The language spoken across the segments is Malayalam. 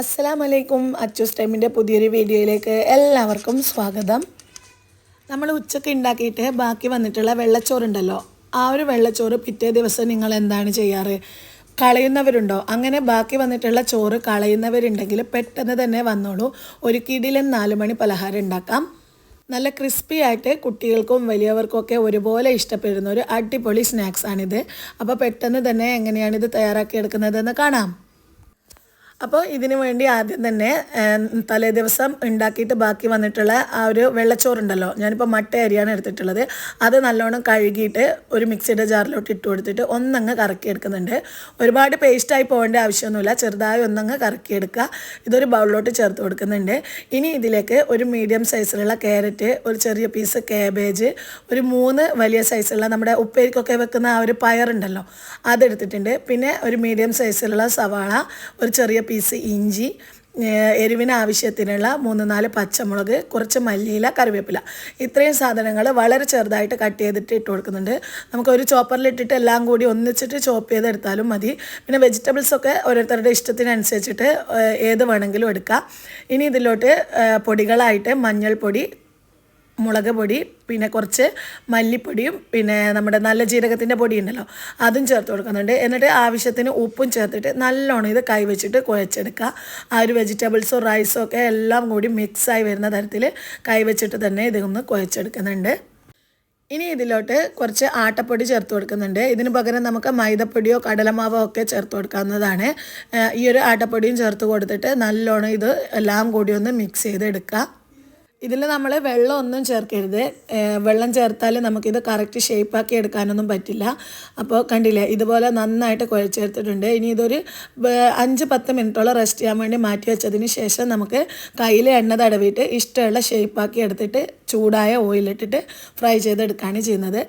അസ്സലാം വലൈക്കും അച്ചൂസ് ടൈമിന്റെ പുതിയൊരു വീഡിയോയിലേക്ക് എല്ലാവർക്കും സ്വാഗതം. നമ്മൾ ഉച്ചയ്ക്ക് ഉണ്ടാക്കിയിട്ട് ബാക്കി വന്നിട്ടുള്ള വെള്ളച്ചോറുണ്ടല്ലോ. ആ ഒരു വെള്ളച്ചോറ് പിറ്റേ ദിവസം നിങ്ങൾ എന്താണ് ചെയ്യാറ്? കളയുന്നവരുണ്ടോ? അങ്ങനെ ബാക്കി വന്നിട്ടുള്ള ചോറ് കളയുന്നവരുണ്ടെങ്കിൽ പെട്ടെന്ന് തന്നെ വന്നോളൂ. ഒരു കിടിലും നാല് മണി പലഹാരം ഉണ്ടാക്കാം. നല്ല ക്രിസ്പി ആയിട്ട് കുട്ടികൾക്കും വലിയവർക്കും ഒക്കെ ഒരുപോലെ ഇഷ്ടപ്പെടുന്ന ഒരു അടിപൊളി സ്നാക്സാണിത് അപ്പോൾ പെട്ടെന്ന് തന്നെ എങ്ങനെയാണിത് ഇത് തയ്യാറാക്കി എടുക്കുന്നതെന്ന് കാണാം. അപ്പോൾ ഇതിന് വേണ്ടി ആദ്യം തന്നെ തലേ ദിവസം ഉണ്ടാക്കിയിട്ട് ബാക്കി വന്നിട്ടുള്ള ആ ഒരു വെള്ളച്ചോറുണ്ടല്ലോ ഞാനിപ്പോൾ മട്ട അരിയാണ് എടുത്തിട്ടുള്ളത്. അത് നല്ലോണം കഴുകിയിട്ട് ഒരു മിക്സിയുടെ ജാറിലോട്ട് ഇട്ട് കൊടുത്തിട്ട് ഒന്നങ്ങ് കറക്കിയെടുക്കുന്നുണ്ട്. ഒരുപാട് പേസ്റ്റായി പോകേണ്ട ആവശ്യമൊന്നുമില്ല ചെറുതായി ഒന്നങ്ങ് കറക്കിയെടുക്കുക. ഇതൊരു ബൗളിലോട്ട് ചേർത്ത് കൊടുക്കുന്നുണ്ട്. ഇനി ഇതിലേക്ക് ഒരു മീഡിയം സൈസിലുള്ള ക്യാരറ്റ് ഒരു ചെറിയ പീസ് കാബേജ് ഒരു മൂന്ന് വലിയ സൈസുള്ള നമ്മുടെ ഉപ്പേരിക്കൊക്കെ വെക്കുന്ന ആ ഒരു പയറുണ്ടല്ലോ അതെടുത്തിട്ടുണ്ട്. പിന്നെ ഒരു മീഡിയം സൈസിലുള്ള സവാള ഒരു ചെറിയ പീസ് ഇഞ്ചി ഏഹ് എരിവിന് ആവശ്യത്തിനുള്ള മൂന്ന് നാല് പച്ചമുളക് കുറച്ച് മല്ലിയില കറിവേപ്പില. ഇത്രയും സാധനങ്ങൾ വളരെ ചെറുതായിട്ട് കട്ട് ചെയ്തിട്ട് ഇട്ട് കൊടുക്കുന്നുണ്ട്. നമുക്കൊരു ചോപ്പറിലിട്ടിട്ട് എല്ലാം കൂടി ഒന്നിച്ചിട്ട് ചോപ്പ് ചെയ്തെടുത്താലും മതി. പിന്നെ വെജിറ്റബിൾസൊക്കെ ഓരോരുത്തരുടെ ഇഷ്ടത്തിനനുസരിച്ചിട്ട് ഏത് വേണമെങ്കിലും എടുക്കാം. ഇനി ഇതിലോട്ട് പൊടികളായിട്ട് മഞ്ഞൾപ്പൊടി മുളക് പൊടി പിന്നെ കുറച്ച് മല്ലിപ്പൊടിയും പിന്നെ നമ്മുടെ നല്ല ജീരകത്തിന്റെ പൊടി ഉണ്ടല്ലോ അതും ചേർത്ത് കൊടുക്കുന്നുണ്ട്. എന്നിട്ട് ആവശ്യത്തിന് ഉപ്പും ചേർത്തിട്ട് നല്ലോണം ഇത് കൈവച്ചിട്ട് കുഴച്ചെടുക്കുക. ആ ഒരു വെജിറ്റബിൾസും റൈസും ഒക്കെ എല്ലാം കൂടി മിക്സായി വരുന്ന തരത്തിൽ കൈവച്ചിട്ട് തന്നെ ഇതൊന്ന് കുഴച്ചെടുക്കുന്നുണ്ട്. ഇനി ഇതിലോട്ട് കുറച്ച് ആട്ടപ്പൊടി ചേർത്ത് കൊടുക്കുന്നുണ്ട്. ഇതിന് പകരം നമുക്ക് മൈദപ്പൊടിയോ കടലമാവോ ഒക്കെ ചേർത്ത് കൊടുക്കാവുന്നതാണ്. ഈ ഒരു ആട്ടപ്പൊടിയും ചേർത്ത് കൊടുത്തിട്ട് നല്ലോണം ഇത് എല്ലാം കൂടി ഒന്ന് മിക്സ് ചെയ്തെടുക്കുക. ഇതിൽ നമ്മൾ വെള്ളം ഒന്നും ചേർക്കരുത്. വെള്ളം ചേർത്താൽ നമുക്കിത് കറക്റ്റ് ഷേപ്പാക്കി എടുക്കാനൊന്നും പറ്റില്ല. അപ്പോൾ കണ്ടില്ലേ ഇതുപോലെ നന്നായിട്ട് കുഴച്ചെടുത്തിട്ടുണ്ട്. ഇനി ഇതൊരു അഞ്ച് പത്ത് മിനിറ്റോളം റെസ്റ്റ് ചെയ്യാൻ വേണ്ടി മാറ്റി വെച്ചതിന് ശേഷം നമുക്ക് കയ്യിൽ എണ്ണ തടവിയിട്ട് ഇഷ്ടമുള്ള ഷേപ്പാക്കി എടുത്തിട്ട് ചൂടായ ഓയിലിട്ടിട്ട് ഫ്രൈ ചെയ്തെടുക്കുകയാണ് ചെയ്യുന്നത്.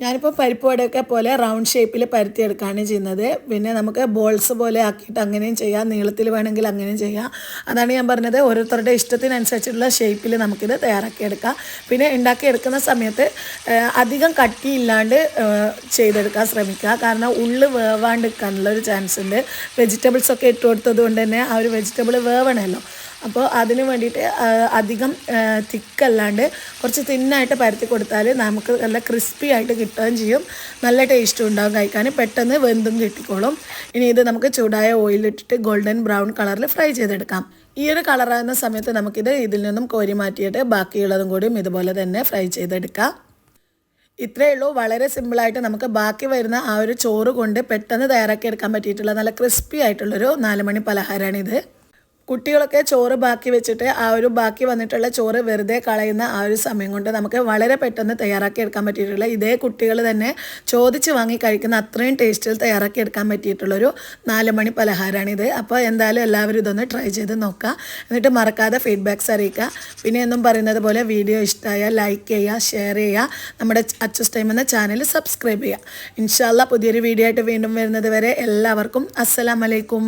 ഞാനിപ്പോൾ പരിപ്പ് വടയൊക്കെ പോലെ റൗണ്ട് ഷേപ്പിൽ പരത്തിയെടുക്കുകയാണ് ചെയ്യുന്നത്. പിന്നെ നമുക്ക് ബോൾസ് പോലെ ആക്കിയിട്ട് അങ്ങനെയും ചെയ്യാം. നീളത്തിൽ വേണമെങ്കിൽ അങ്ങനെയും ചെയ്യാം. അതാണ് ഞാൻ പറഞ്ഞത്. ഓരോരുത്തരുടെ ഇഷ്ടത്തിനനുസരിച്ചിട്ടുള്ള ഷേപ്പിൽ നമുക്കിത് തയ്യാറാക്കിയെടുക്കാം പിന്നെ ഉണ്ടാക്കിയെടുക്കുന്ന സമയത്ത് അധികം കട്ടിയില്ലാണ്ട് ചെയ്തെടുക്കാൻ ശ്രമിക്കുക. കാരണം ഉള്ളു വേവാണ്ടിരിക്കാനുള്ളൊരു ചാൻസ് ഉണ്ട്. വെജിറ്റബിൾസൊക്കെ ഇട്ട് കൊടുത്തത് കൊണ്ട് തന്നെ ആ ഒരു വെജിറ്റബിൾ വേവണമല്ലോ. അപ്പോൾ അതിന് വേണ്ടിയിട്ട് അധികം തിക്കല്ലാണ്ട് കുറച്ച് തിന്നായിട്ട് പരത്തി കൊടുത്താൽ നമുക്ക് നല്ല ക്രിസ്പി ആയിട്ട് കിട്ടുകയും ചെയ്യും. നല്ല ടേസ്റ്റും ഉണ്ടാവും കഴിക്കാൻ പെട്ടെന്ന് വെന്തും കിട്ടിക്കോളും. ഇനി ഇത് നമുക്ക് ചൂടായ ഓയിലിട്ടിട്ട് ഗോൾഡൻ ബ്രൗൺ കളറിൽ ഫ്രൈ ചെയ്തെടുക്കാം. ഈ ഒരു കളറാകുന്ന സമയത്ത് നമുക്കിത് ഇതിൽ നിന്നും കോരി മാറ്റിയിട്ട് ബാക്കിയുള്ളതും കൂടിയും ഇതുപോലെ തന്നെ ഫ്രൈ ചെയ്തെടുക്കാം. ഇത്രയേ ഉള്ളൂ. വളരെ സിമ്പിളായിട്ട് നമുക്ക് ബാക്കി വരുന്ന ആ ഒരു ചോറ് കൊണ്ട് പെട്ടെന്ന് തയ്യാറാക്കി എടുക്കാൻ പറ്റിയിട്ടുള്ള നല്ല ക്രിസ്പി ആയിട്ടുള്ളൊരു നാലുമണി പലഹാരമാണിത് കുട്ടികളൊക്കെ ചോറ് ബാക്കി വെച്ചിട്ട് ആ ഒരു ബാക്കി വന്നിട്ടുള്ള ചോറ് വെറുതെ കളയുന്ന ആ ഒരു സമയം കൊണ്ട് നമുക്ക് വളരെ പെട്ടെന്ന് തയ്യാറാക്കി എടുക്കാൻ പറ്റിയിട്ടുള്ള ഇതേ കുട്ടികൾ തന്നെ ചോദിച്ച് വാങ്ങി കഴിക്കുന്ന അത്രയും ടേസ്റ്റിൽ തയ്യാറാക്കി എടുക്കാൻ പറ്റിയിട്ടുള്ളൊരു നാല് മണി പലഹാരമാണിത് അപ്പോൾ എന്തായാലും എല്ലാവരും ഇതൊന്ന് ട്രൈ ചെയ്ത് നോക്കുക. എന്നിട്ട് മറക്കാതെ ഫീഡ്ബാക്ക്സ് അറിയിക്കുക. പിന്നെ എന്നും പറയുന്നത് പോലെ വീഡിയോ ഇഷ്ടമായാൽ ലൈക്ക് ചെയ്യുക ഷെയർ ചെയ്യുക. നമ്മുടെ അച്ചസ് ടൈം എന്ന ചാനൽ സബ്സ്ക്രൈബ് ചെയ്യുക. ഇൻഷാല്ല പുതിയൊരു വീഡിയോ ആയിട്ട് വീണ്ടും വരുന്നത് വരെ എല്ലാവർക്കും അസ്സലാമലൈക്കും